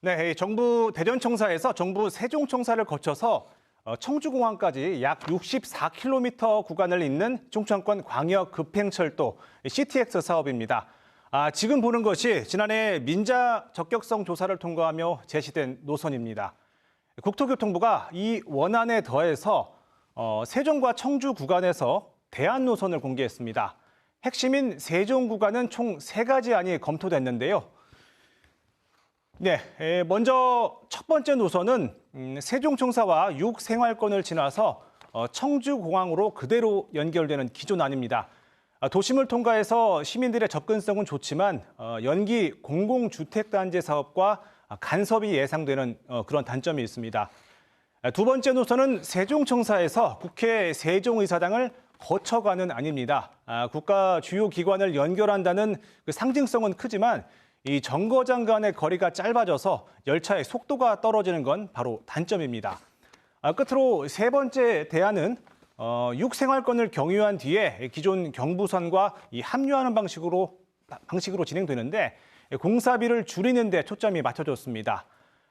네, 이 정부 대전청사에서 정부 세종청사를 거쳐서 어, 청주공항까지 약 64km 구간을 잇는 충청권 광역 급행철도 CTX 사업입니다. 아, 지금 보는 것이 지난해 민자 적격성 조사를 통과하며 제시된 노선입니다. 국토교통부가 이 원안에 더해서 어, 세종과 청주 구간에서 대안 노선을 공개했습니다. 핵심인 세종 구간은 총 세가지 안이 검토됐는데요. 네, 에, 먼저 첫 번째 노선은 음, 세종청사와 육생활권을 지나서 어, 청주공항으로 그대로 연결되는 기존 안입니다. 아, 도심을 통과해서 시민들의 접근성은 좋지만 어, 연기 공공주택단지 사업과 아, 간섭이 예상되는 어, 그런 단점이 있습니다. 아, 두 번째 노선은 세종청사에서 국회 세종의사당을 거쳐가는 안입니다. 아, 국가 주요 기관을 연결한다는 그 상징성은 크지만 이 정거장 간의 거리가 짧아져서 열차의 속도가 떨어지는 건 바로 단점입니다. 아, 끝으로 세 번째 대안은 어, 육생활권을 경유한 뒤에 기존 경부선과 이 합류하는 방식으로 방식으로 진행되는데 공사비를 줄이는 데 초점이 맞춰졌습니다.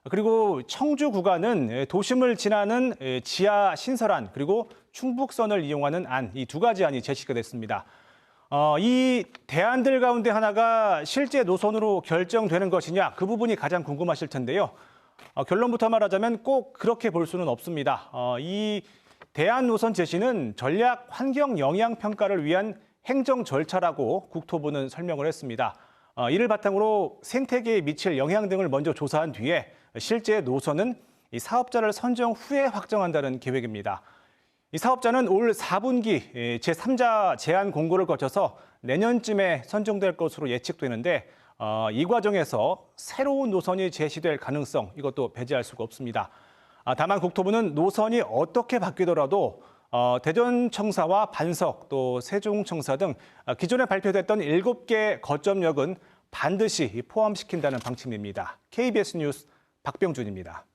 그리고 청주 구간은 도심을 지나는 지하 신설안 그리고 충북선을 이용하는 안 이 두 가지 안이 제시가 됐습니다. 어, 이 대안들 가운데 하나가 실제 노선으로 결정되는 것이냐 그 부분이 가장 궁금하실 텐데요. 어, 결론부터 말하자면 꼭 그렇게 볼 수는 없습니다. 어, 이 대안 노선 제시는 전략 환경 영향 평가를 위한 행정 절차라고 국토부는 설명을 했습니다. 어, 이를 바탕으로 생태계에 미칠 영향 등을 먼저 조사한 뒤에 실제 노선은 이 사업자를 선정 후에 확정한다는 계획입니다. 이 사업자는 올 4분기 제3자 제안 공고를 거쳐서 내년쯤에 선정될 것으로 예측되는데 어, 이 과정에서 새로운 노선이 제시될 가능성 이것도 배제할 수가 없습니다. 아, 다만 국토부는 노선이 어떻게 바뀌더라도 어, 대전청사와 반석 또 세종청사 등 아, 기존에 발표됐던 7개 거점역은 반드시 포함시킨다는 방침입니다. KBS 뉴스 박병준입니다.